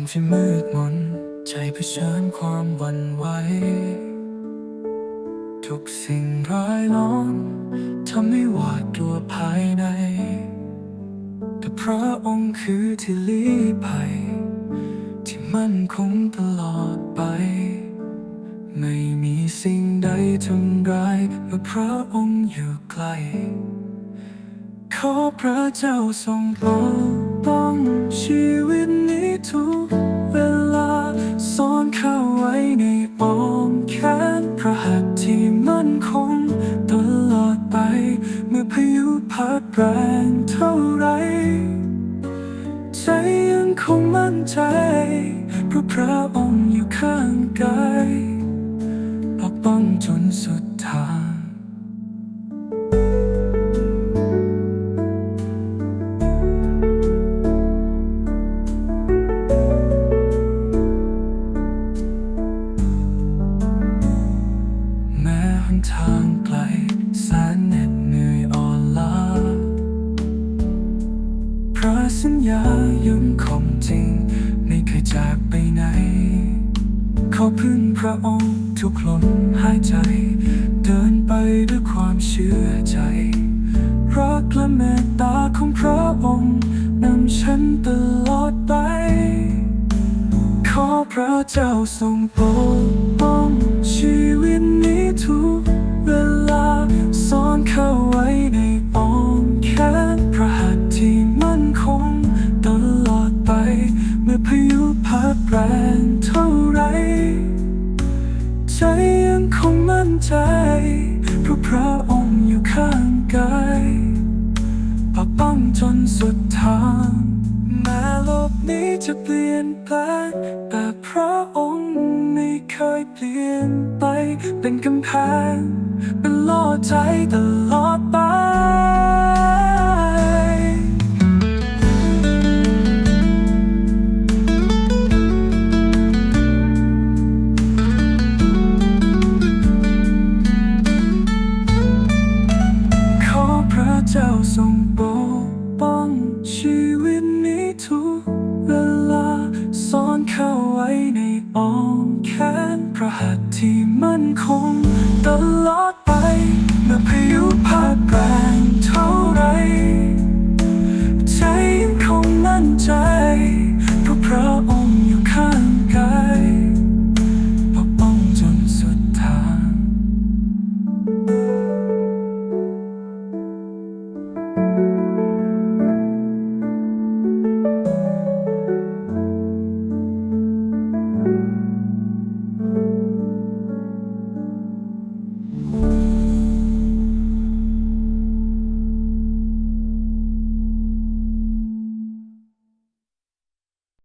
นที่มืดมน ใจเผชิญความวั่นไหว ทุกสิ่งร้ายล้อมทำให้หวาดกลัวภายใน แต่พระองค์คือที่ลี้ภัย ที่มั่นคงตลอดไป ไม่มีสิ่งใดทำร้ายเมื่อพระองค์อยู่ใกล้ขอพระเจ้าทรงปกป้องชีวิต ทุกเวลาซ่อนเข้าไว้ในอ้อมแขนพระหัตถ์ที่มั่นคงตลอดไป เมื่อพายุพัดแรงเท่าไร ใจยังคงมั่นใจ เพราะพระองค์อยู่ข้างกายปกป้องจนสุดทาง นทางไกลแสนเหน็ดเหนื่อยอ่อนล้าเพราะสัญญายังคงจริง ไม่เคยจากไปไหน ขอพึ่งพระองค์ทุกลมหายใจ เดินไปด้วยความเชื่อใจรักและเมตตาของพระองค์นำฉันตลอดไป ขอพระเจ้าทรงปกป้องชีวิตนี้ ทุกเวลาซ่อนเข้าไว้ในอ้อมแขนพระหัตถ์ที่มั่นคงตลอดไป เมื่อพายุพัดแรงเท่าไร ใจยังคงมั่นใจเพราะพระองค์อยู่ข้างกายปกป้องจนสุดทางแม้โลกนี้จะเปลี่ยนแปลงแต่พระองค์ ยเปลี่ยนไป เป็นกำแพง เป็นล่อใจตลอดไปขอพระเจ้าทรงปกป้องชีวิตนี้ทุกเวลาซ่อนเข้า ว้ในอ้อมแขนพระหัตถ์ที่มั่นคงตลอด